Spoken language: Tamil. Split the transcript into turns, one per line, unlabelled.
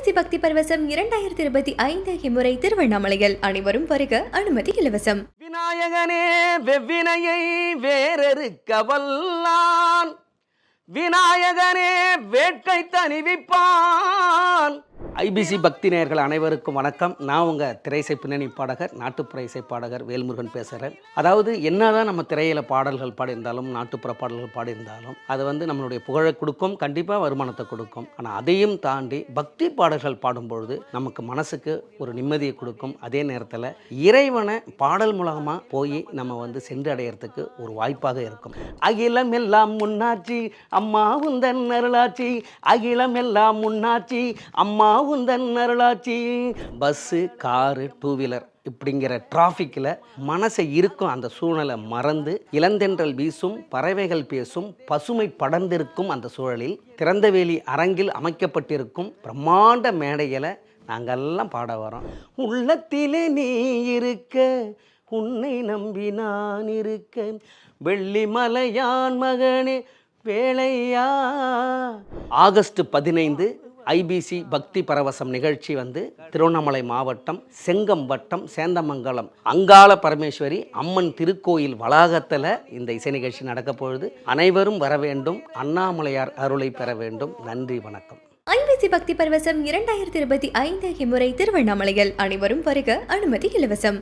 ஐபிசி பக்தி பரவசம் இரண்டாயிரத்தி இருபத்தி ஐந்து இம்முறை திருவண்ணாமலையில் அனைவரும் வருக அனுமதி இலவசம்.
விநாயகனே வெவ்வினையை வேறறுக்க வல்லான் விநாயகனே வேட்கை தணிவிப்பான். ஐபிசி பக்தி நேயர்கள் அனைவருக்கும் வணக்கம். நான் உங்கள் திரைசை பின்னணி பாடகர் நாட்டுப்புற இசை பாடகர் வேல்முருகன் பேசுகிறேன் அதாவது என்னதான் நம்ம திரையில பாடல்கள் பாடியிருந்தாலும் நாட்டுப்புற பாடல்கள் பாடியிருந்தாலும் அது வந்து நம்மளுடைய புகழை கொடுக்கும் கண்டிப்பாக வருமானத்தை கொடுக்கும். ஆனால் அதையும் தாண்டி பக்தி பாடல்கள் பாடும்பொழுது நமக்கு மனசுக்கு ஒரு நிம்மதியை கொடுக்கும். அதே நேரத்தில் இறைவனை பாடல் மூலமாக போய் நம்ம வந்து சென்றடையறதுக்கு ஒரு வாய்ப்பாக இருக்கும். அகிலம் எல்லாம் முன்னாச்சி அம்மா உந்தன் அருளாச்சி அகிலம் எல்லாம் முன்னாச்சி அம்மா உந்தன் அருளாச்சி. பஸ்ஸு காரு டூ வீலர் இப்படிங்கிற டிராஃபிக்கில் மனசை இருக்கும் அந்த சூழலை மறந்து இளந்தென்றல் வீசும் பறவைகள் பேசும் பசுமை படர்ந்திருக்கும் அந்த சூழலில் திறந்தவெளி அரங்கில் அமைக்கப்பட்டிருக்கும் பிரம்மாண்ட மேடைகளை நாங்கெல்லாம் பாட வரோம். உள்ளத்திலே நீ இருக்க உன்னை நம்பி நான் இருக்க வெள்ளிமலையான் மகனே வேலையா? ஆகஸ்ட் பதினைந்து ஐபிசி பக்தி பரவசம் நிகழ்ச்சி வந்து திருவண்ணாமலை மாவட்டம் செங்கம் வட்டம் சேந்தமங்கலம் அங்காள பரமேஸ்வரி அம்மன் திருக்கோயில் வளாகத்தில் இந்த இசை நிகழ்ச்சி நடக்க பொழுது அனைவரும் வர வேண்டும். அண்ணாமலையார் அருளை பெற வேண்டும். நன்றி வணக்கம்.
ஐபிசி பக்தி பரவசம் இரண்டாயிரத்தி இருபத்தி ஐந்து இம்முறை திருவண்ணாமலையில் அனைவரும் வருக அனுமதி இலவசம்.